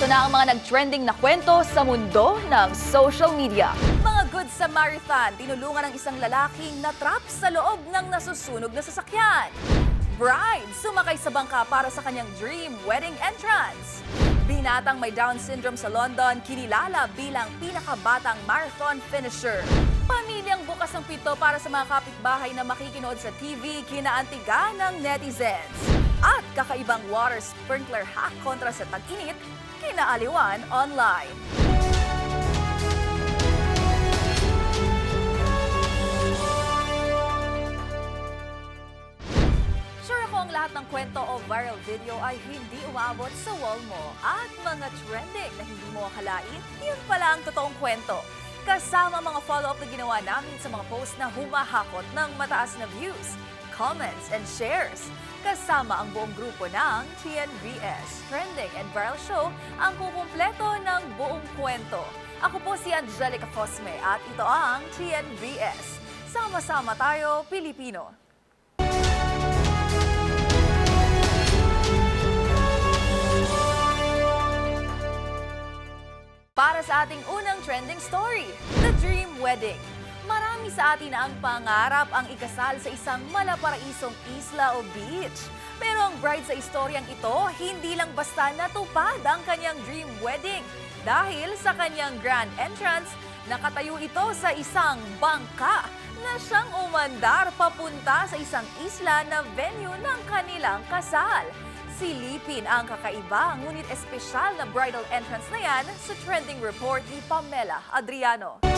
Ito na ang mga nag-trending na kwento sa mundo ng social media. Mga Good Samaritan, tinulungan ng isang lalaking natrap sa loob ng nasusunog na sasakyan. Bride, sumakay sa bangka para sa kanyang dream wedding entrance. Binatang may Down syndrome sa London, kinilala bilang pinakabatang marathon finisher. Pamilyang bukas ng pito para sa mga kapitbahay na makikinood sa TV, kinaantiga ng netizens. At kakaibang water sprinkler hack kontra sa tag-init, kinaaliwan online. Sure ako lahat ng kwento o viral video ay hindi umabot sa wall mo at mga trending na hindi mo akalain, yun pala ang totoong kwento. Kasama mga follow-up na ginawa namin sa mga post na humahakot ng mataas na views, comments, and shares. Kasama ang buong grupo ng TNVS Trending and Viral Show ang kukumpleto ng buong kwento. Ako po si Angelica Cosme at ito ang TNVS. Sama-sama tayo, Pilipino. Para sa ating unang trending story, The Dream Wedding. Marami sa atin ang pangarap ang ikasal sa isang malaparaisong isla o beach. Pero ang bride sa istoryang ito, hindi lang basta natupad ang kanyang dream wedding. Dahil sa kanyang grand entrance, nakatayo ito sa isang bangka na siyang umandar papunta sa isang isla na venue ng kanilang kasal. Silipin ang kakaiba, ngunit espesyal na bridal entrance na yan sa trending report ni Pamela Adriano.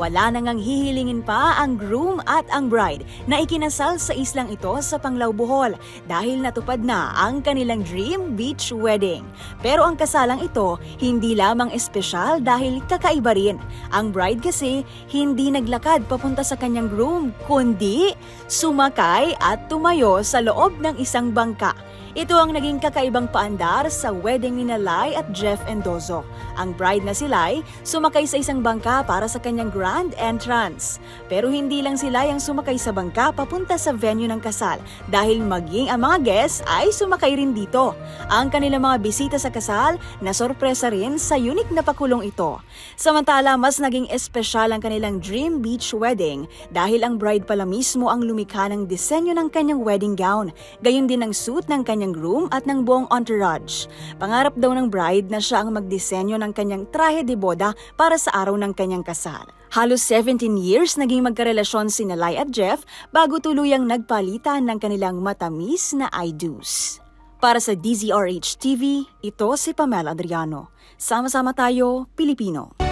Wala nang hihilingin pa ang groom at ang bride na ikinasal sa islang ito sa Panglao, Bohol dahil natupad na ang kanilang dream beach wedding. Pero ang kasalang ito hindi lamang espesyal dahil kakaiba rin. Ang bride kasi hindi naglakad papunta sa kanyang groom kundi sumakay at tumayo sa loob ng isang bangka. Ito ang naging kakaibang paandar sa wedding ni Lai at Jeff Endozo. Ang bride na si Lai sumakay sa isang bangka para sa kanyang grand entrance. Pero hindi lang si Lai ang sumakay sa bangka papunta sa venue ng kasal dahil maging ang mga guests ay sumakay rin dito. Ang kanilang mga bisita sa kasal na sorpresa rin sa unique na pakulong ito. Samantala, mas naging espesyal ang kanilang dream beach wedding dahil ang bride pala mismo ang lumikha ng disenyo ng kanyang wedding gown, gayon din ang suit ng kanyang groom at ng buong entourage. Pangarap daw ng bride na siya ang magdisenyo ng kanyang trahe de boda para sa araw ng kanyang kasal. Halos 17 years naging magkarelasyon si Nalay at Jeff bago tuluyang nagpalitan ng kanilang matamis na I-do's. Para sa DZRH TV, ito si Pamela Adriano. Sama-sama tayo, Pilipino.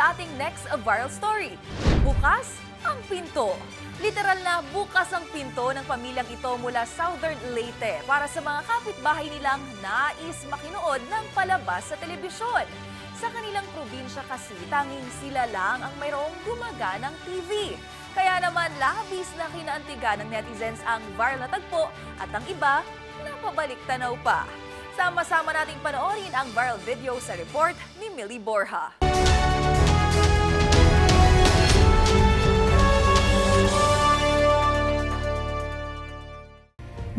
Sa ating next viral story, bukas ang pinto. Literal na bukas ang pinto ng pamilyang ito mula Southern Leyte para sa mga kapitbahay nilang nais makinood ng palabas sa telebisyon. Sa kanilang probinsya kasi, tanging sila lang ang mayroong gumaganang TV. Kaya naman labis na kinaantiga ng netizens ang viral na tagpo at ang iba napabalik tanaw pa. Sama-sama nating panoorin ang viral video sa report ni Millie Borja.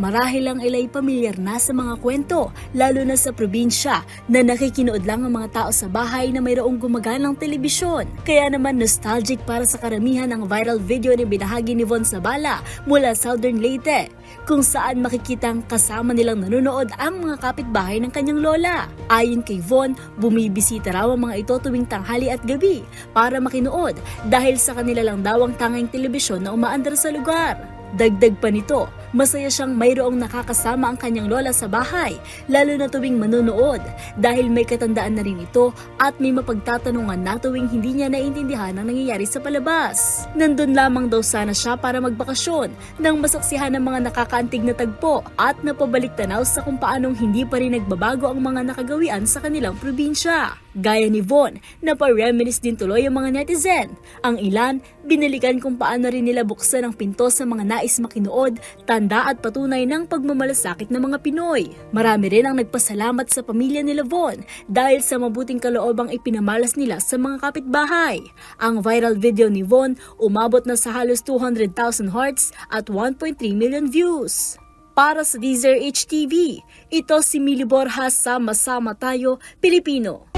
Marahil ang ilay pamilyar na sa mga kwento, lalo na sa probinsya, na nakikinood lang ang mga tao sa bahay na mayroong gumaganang telebisyon. Kaya naman nostalgic para sa karamihan ang viral video ni binahagi ni Von Sabala mula Southern Leyte, kung saan makikitang kasama nilang nanonood ang mga kapitbahay ng kanyang lola. Ayon kay Von, bumibisita raw ang mga ito tuwing tanghali at gabi para makinood dahil sa kanila lang daw ang tanging telebisyon na umaandar sa lugar. Dagdag pa nito, masaya siyang mayroong nakakasama ang kanyang lola sa bahay, lalo na tuwing manonood dahil may katandaan na rin ito at may mapagtatanungan na tuwing hindi niya naiintindihan ang nangyayari sa palabas. Nandun lamang daw sana siya para magbakasyon nang masaksihan ng mga nakakaantig na tagpo at napabalik tanaw sa kung paanong hindi pa rin nagbabago ang mga nakagawian sa kanilang probinsya. Gaya ni Von, napareminis din tuloy ang mga netizen. Ang ilan, binalikan kung paano rin nila buksan ang pinto sa mga nais makinood, tanda at patunay ng pagmamalasakit ng mga Pinoy. Marami rin ang nagpasalamat sa pamilya ni Lavon dahil sa mabuting kaloobang ipinamalas nila sa mga kapitbahay. Ang viral video ni Von umabot na sa halos 200,000 hearts at 1.3 million views. Para sa Deezer HTV, ito si Mili Borjas sa Masama Tayo, Pilipino.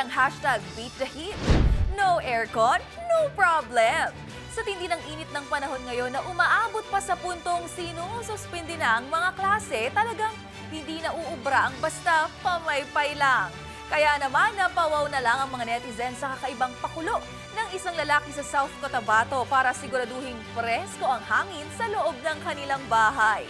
Istoryang hashtag Beat the Heat, no aircon, no problem. Sa tindi ng init ng panahon ngayon na umaabot pa sa puntong sinususpindi na ang mga klase, talagang hindi na uubra ang basta pamaypay lang. Kaya naman napawaw na lang ang mga netizens sa kakaibang pakulo ng isang lalaki sa South Cotabato para siguraduhing presko ang hangin sa loob ng kanilang bahay.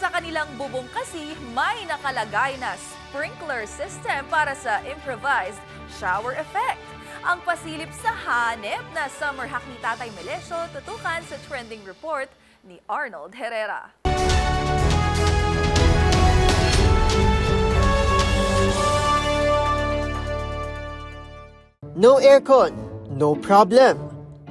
Sa kanilang bubong kasi may nakalagay na sprinkler system para sa improvised shower effect. Ang pasilip sa hanep na summer hack ni Tatay Melesio tutukan sa trending report ni Arnold Herrera. No aircon, no problem.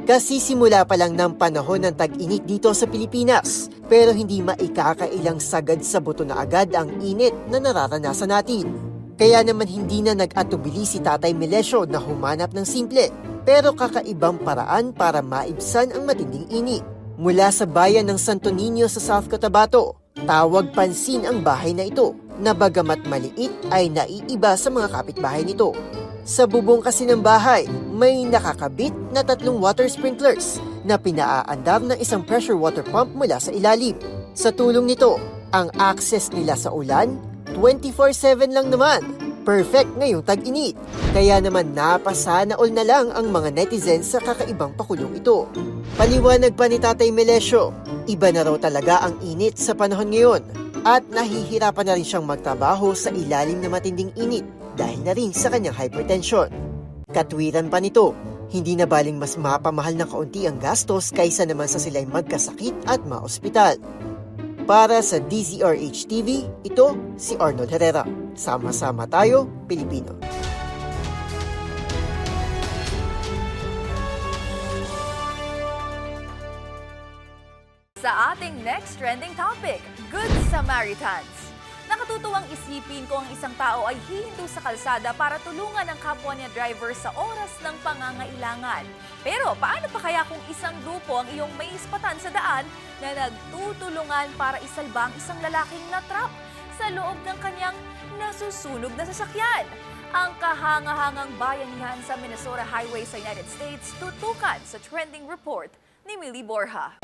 Kasi simula pa lang ng panahon ng tag-init dito sa Pilipinas, pero hindi maikakailang sagad sa buto na agad ang init na nararanasan natin. Kaya naman hindi na nag-atubili si Tatay Melesio na humanap ng simple, pero kakaibang paraan para maibsan ang matinding init. Mula sa bayan ng Santo Niño sa South Cotabato, tawag pansin ang bahay na ito, na bagamat maliit ay naiiba sa mga kapitbahay nito. Sa bubong kasi ng bahay, may nakakabit na tatlong water sprinklers na pinaaandar ng isang pressure water pump mula sa ilalim. Sa tulong nito, ang access nila sa ulan, 24-7 lang naman. Perfect ngayong tag-init. Kaya naman napasana all na lang ang mga netizens sa kakaibang pakulong ito. Paliwanag pa ni Tatay Melesio, iba na raw talaga ang init sa panahon ngayon at nahihirapan na rin siyang magtrabaho sa ilalim na matinding init dahil na rin sa kanyang hypertension. Katwiran pa nito, hindi na baling mas mapamahal na kaunti ang gastos kaysa naman sa sila'y magkasakit at maospital. Para sa DZRH TV, ito si Arnold Herrera. Sama-sama tayo, Pilipino. Sa ating next trending topic, Good Samaritans. Nakatutuwang isipin kung ang isang tao ay hihinto sa kalsada para tulungan ang kapwa niya driver sa oras ng pangangailangan. Pero paano pa kaya kung isang grupo ang iyong may ispatan sa daan na nagtutulungan para isalba ang isang lalaking natrap sa loob ng kanyang nasusunog na sasakyan? Ang kahangahangang bayanihan sa Minnesota Highway sa United States tutukan sa trending report ni Millie Borja.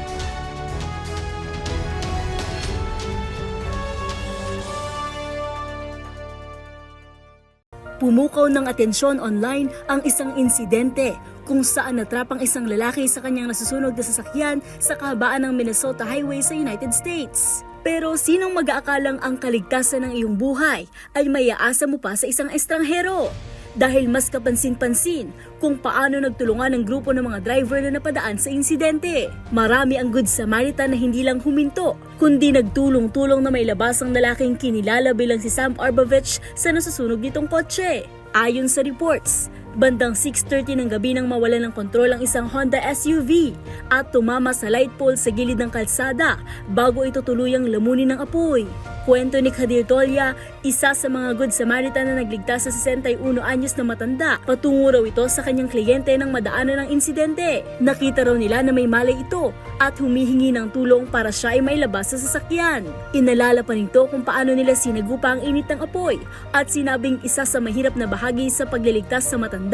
Pumukaw ng atensyon online ang isang insidente kung saan natrap ang isang lalaki sa kanyang nasusunog na sasakyan sa kahabaan ng Minnesota Highway sa United States. Pero sinong mag-aakalang ang kaligtasan ng iyong buhay ay mayaasa mo pa sa isang estranghero? Dahil mas kapansin-pansin kung paano nagtulungan ng grupo ng mga driver na napadaan sa insidente. Marami ang Good Samaritan na hindi lang huminto, kundi nagtulong-tulong na may labas ang lalaking kinilala bilang si Sam Arbavich sa nasusunog nitong kotse. Ayon sa reports, bandang 6.30 ng gabi nang mawala ng kontrol ang isang Honda SUV at tumama sa light pole sa gilid ng kalsada bago ito tuluyang lamunin ng apoy. Kwento ni Kadir Tolya, isa sa mga Good Samaritan na nagligtas sa 61 anyos na matanda. Patungo raw ito sa kanyang kliyente nang madaanan ng insidente. Nakita raw nila na may malay ito at humihingi ng tulong para siya ay mailabas sa sasakyan. Inalala pa nito kung paano nila sinagupa ang init ng apoy at sinabing isa sa mahirap na bahagi sa pagliligtas sa matanda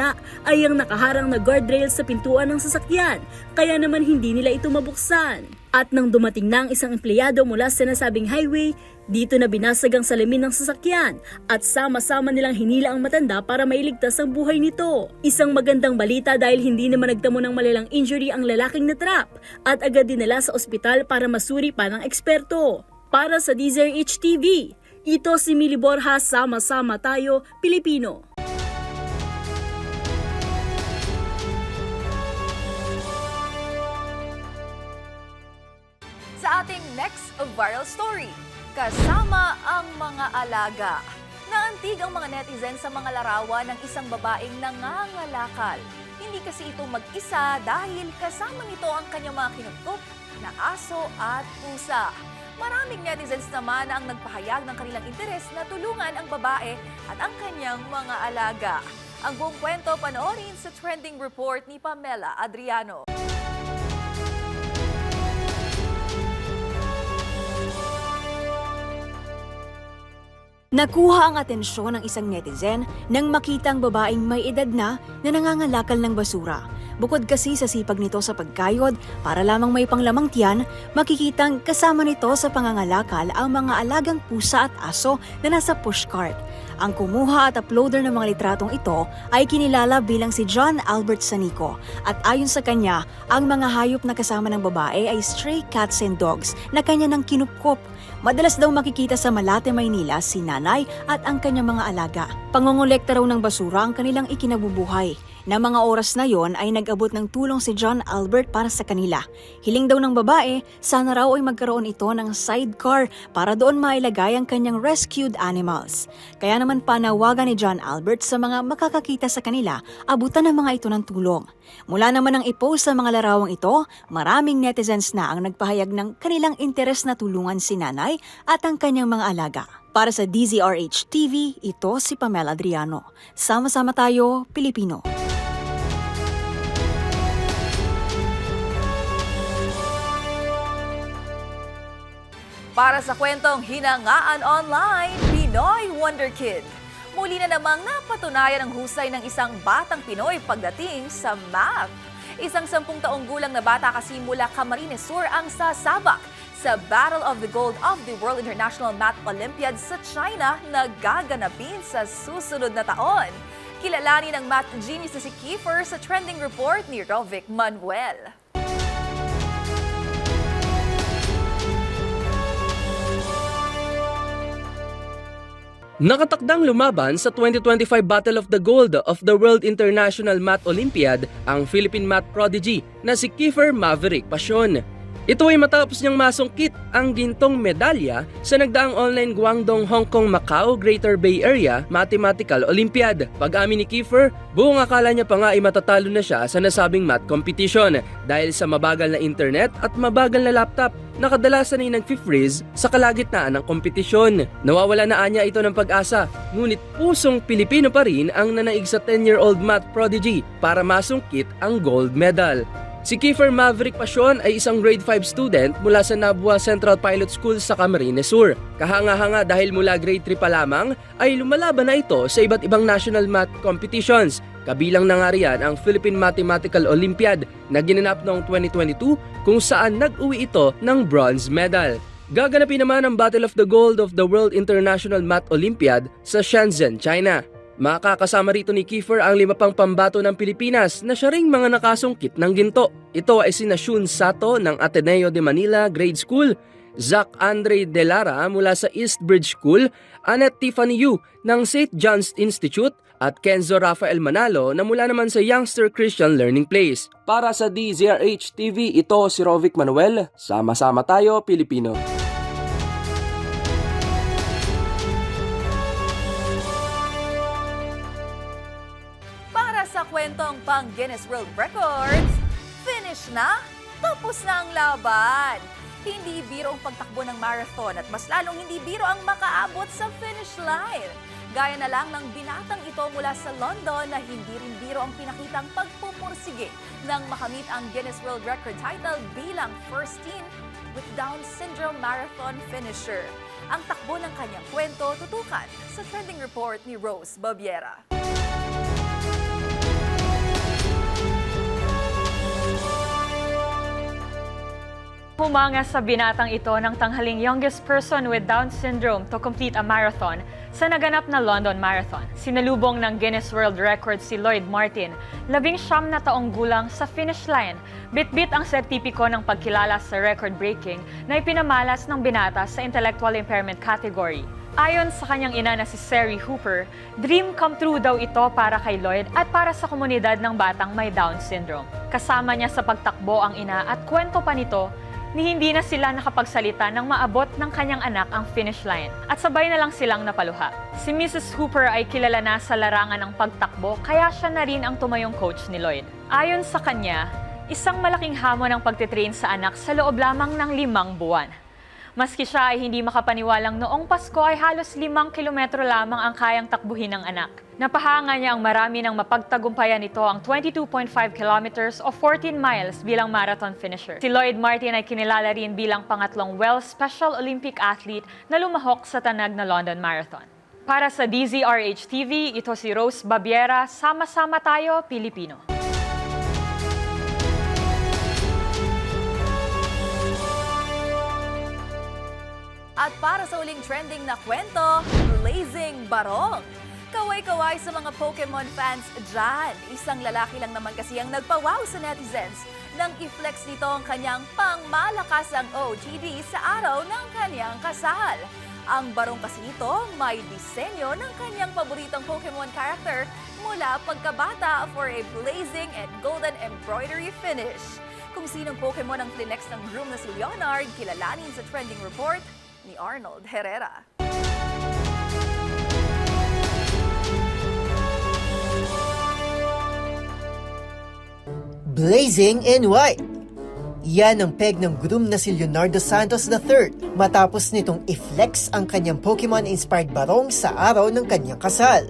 ay ang nakaharang na guardrail sa pintuan ng sasakyan kaya naman hindi nila ito mabuksan. At nang dumating na ang isang empleyado mula sa nasabing highway, dito na binasag ang salamin ng sasakyan at sama-sama nilang hinila ang matanda para mailigtas ang buhay nito. Isang magandang balita dahil hindi naman nagtamo ng malalang injury ang lalaking natrap at agad dinala sa ospital para masuri pa ng eksperto. Para sa Deezer HTV, ito si Mili Borja, sama-sama tayo, Pilipino. Ating next viral story, kasama ang mga alaga. Naantig ang mga netizen sa mga larawan ng isang babaeng nangangalakal. Hindi kasi ito mag-isa dahil kasama nito ang kanyang mga kinukup na aso at pusa. Maraming netizens naman ang nagpahayag ng kanilang interes na tulungan ang babae at ang kanyang mga alaga. Ang buong kwento panoorin sa trending report ni Pamela Adriano. Nakuha ang atensyon ng isang netizen nang makita ang babaeng may edad na na nangangalakal ng basura. Bukod kasi sa sipag nito sa pagkayod para lamang may panglamang tiyan, makikitang kasama nito sa pangangalakal ang mga alagang pusa at aso na nasa pushcart. Ang kumuha at uploader ng mga litratong ito ay kinilala bilang si John Albert Sanico at ayon sa kanya, ang mga hayop na kasama ng babae ay stray cats and dogs na kanya nang kinupkop. Madalas daw makikita sa Malate, Maynila si nanay at ang kanyang mga alaga. Pangongolekta raw ng basura ang kanilang ikinabubuhay. Na mga oras na yon ay nag-abot ng tulong si John Albert para sa kanila. Hiling daw ng babae, sana raw ay magkaroon ito ng sidecar para doon mailagay ang kanyang rescued animals. Kaya naman panawagan ni John Albert sa mga makakakita sa kanila, abutan ng mga ito ng tulong. Mula naman ang ipost sa mga larawang ito, maraming netizens na ang nagpahayag ng kanilang interes na tulungan si nanay at ang kanyang mga alaga. Para sa DZRH TV, ito si Pamela Adriano. Sama-sama tayo, Pilipino. Para sa kwentong Hinangaan Online, Pinoy Wonder Kid. Muli na namang napatunayan ang husay ng isang batang Pinoy pagdating sa math. Isang sampung taong gulang na bata kasi mula Camarines Sur ang sasabak sa Battle of the Gold of the World International Math Olympiad sa China na gaganapin sa susunod na taon. Kilalanin ng math genius na si Kiefer sa trending report ni Rovic Manuel. Nakatakdang lumaban sa 2025 Battle of the Gold of the World International Math Olympiad ang Philippine math prodigy na si Kiefer Maverick Passion. Ito ay matapos niyang masungkit ang gintong medalya sa nagdaang online Guangdong Hong Kong Macau Greater Bay Area Mathematical Olympiad. Pag-amin ni Kiefer, buong akala niya pa nga ay matatalo na siya sa nasabing math competition dahil sa mabagal na internet at mabagal na laptop na kadalasan ay nag-freeze sa kalagitnaan ng kompetisyon. Nawawala na anya ito ng pag-asa, ngunit pusong Pilipino pa rin ang nanaig sa 10-year-old math prodigy para masungkit ang gold medal. Si Kiefer Maverick Passion ay isang grade 5 student mula sa Nabua Central Pilot School sa Camarines Sur. Kahanga-hanga dahil mula grade 3 pa lamang ay lumalaban na ito sa iba't ibang national math competitions. Kabilang na nga riyan ang Philippine Mathematical Olympiad na ginanap noong 2022 kung saan nag-uwi ito ng bronze medal. Gaganapin naman ang Battle of the Gold of the World International Math Olympiad sa Shenzhen, China. Makakasama rito ni Kiefer ang lima pang pambato ng Pilipinas na siya ring mga nakasungkit ng ginto. Ito ay sina Shun Sato ng Ateneo de Manila Grade School, Zach Andre De Lara mula sa Eastbridge School, Annette Tiffany Yu ng St. John's Institute, at Kenzo Rafael Manalo na mula naman sa Youngster Christian Learning Place. Para sa DZRH TV, ito si Rovic Manuel. Sama-sama tayo, Pilipino. Kwentong pang Guinness World Records, finish na? Tapos na ang laban! Hindi biro ang pagtakbo ng marathon at mas lalong hindi biro ang makaabot sa finish line. Gaya na lang ng binatang ito mula sa London na hindi rin biro ang pinakitang pagpupursige nang makamit ang Guinness World Record title bilang first teen with Down syndrome marathon finisher. Ang takbo ng kanyang kwento tutukan sa trending report ni Rose Babiera. Humanga sa binatang ito ng tanghaling youngest person with Down syndrome to complete a marathon sa naganap na London Marathon. Sinalubong ng Guinness World Records si Lloyd Martin, labing siyam na taong gulang sa finish line. Bit-bit ang sertipiko ng pagkilala sa record-breaking na ipinamalas ng binata sa intellectual impairment category. Ayon sa kanyang ina na si Sari Hooper, dream come true daw ito para kay Lloyd at para sa komunidad ng batang may Down syndrome. Kasama niya sa pagtakbo ang ina at kwento pa nito, ni hindi na sila nakapagsalita nang maabot ng kanyang anak ang finish line at sabay na lang silang napaluha. Si Mrs. Hooper ay kilala na sa larangan ng pagtakbo kaya siya na rin ang tumayong coach ni Lloyd. Ayon sa kanya, isang malaking hamon ang pagtitrain sa anak sa loob lamang ng limang buwan. Maski siya ay hindi makapaniwalang noong Pasko ay halos limang kilometro lamang ang kayang takbuhin ng anak. Napahanga niya ang marami ng mapagtagumpayan nito ang 22.5 kilometers o 14 miles bilang marathon finisher. Si Lloyd Martin ay kinilala rin bilang pangatlong Wells Special Olympic athlete na lumahok sa tanag na London Marathon. Para sa DZRH TV, ito si Rose Babiera, Sama-sama tayo, Pilipino. At para sa uling trending na kwento, Blazing Barong. Kaway-kaway sa mga Pokemon fans dyan. Isang lalaki lang naman kasi ang nagpawaw sa netizens nang i-flex nito ang kanyang pangmalakasang OGD sa araw ng kanyang kasal. Ang barong kasi nito may disenyo ng kanyang paboritong Pokemon character mula pagkabata for a blazing and golden embroidery finish. Kung sinong Pokemon ang flinex ng groom na si Leonard, kilalanin sa trending report ni Arnold Herrera. Blazing in White. Yan ang peg ng groom na si Leonardo Santos III matapos nitong i-flex ang kanyang Pokemon-inspired barong sa araw ng kanyang kasal.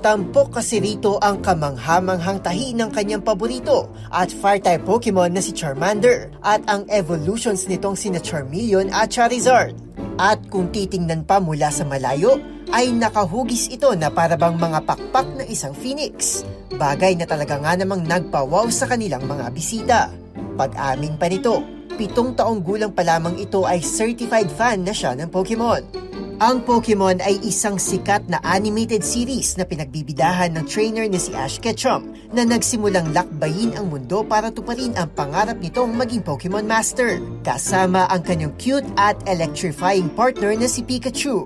Tampok kasi rito ang kamanghamanghang tahi ng kanyang paborito at fire-type Pokemon na si Charmander at ang evolutions nitong sina Charmeleon at Charizard. At kung titingnan pa mula sa malayo, ay nakahugis ito na parabang mga pakpak ng isang phoenix. Bagay na talaga nga namang nagpawaw sa kanilang mga bisita. Pag-amin pa nito, pitong taong gulang pa lamang ito ay certified fan na siya ng Pokemon. Ang Pokemon ay isang sikat na animated series na pinagbibidahan ng trainer na si Ash Ketchum na nagsimulang lakbayin ang mundo para tuparin ang pangarap nitong maging Pokemon Master. Kasama ang kanyang cute at electrifying partner na si Pikachu.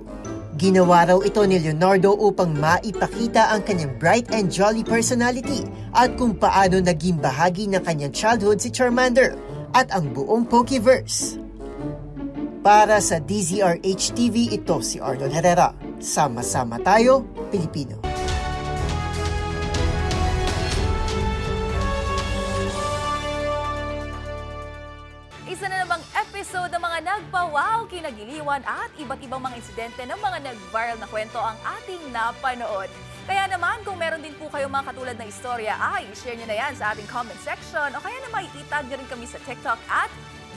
Ginawa raw ito ni Leonardo upang maipakita ang kanyang bright and jolly personality at kung paano naging bahagi ng kanyang childhood si Charmander at ang buong Pokeverse. Para sa DZRH TV, ito si Arnold Herrera. Sama-sama tayo, Pilipino. Isa na namang episode ng mga nagpawaw, kinagiliwan at iba't ibang mga insidente ng mga nag-viral na kwento ang ating napanood. Kaya naman, kung meron din po kayong mga katulad na istorya, ay share nyo na yan sa ating comment section o kaya naman itag nyo rin kami sa TikTok at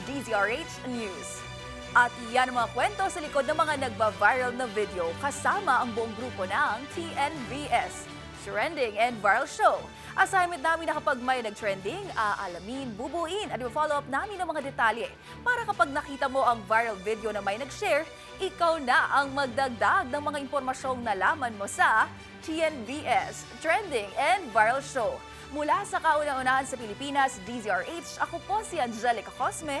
DZRH News. At yan ang mga kwento sa likod ng mga nagba-viral na video kasama ang buong grupo ng TNVS, Trending and Viral Show. Assignment namin na kapag may nag-trending, aalamin, bubuin at i-follow up namin ang mga detalye para kapag nakita mo ang viral video na may nag-share, ikaw na ang magdagdag ng mga impormasyong nalaman mo sa TNVS, Trending and Viral Show. Mula sa kauna-unahan sa Pilipinas, DZRH, ako po si Angelica Cosme.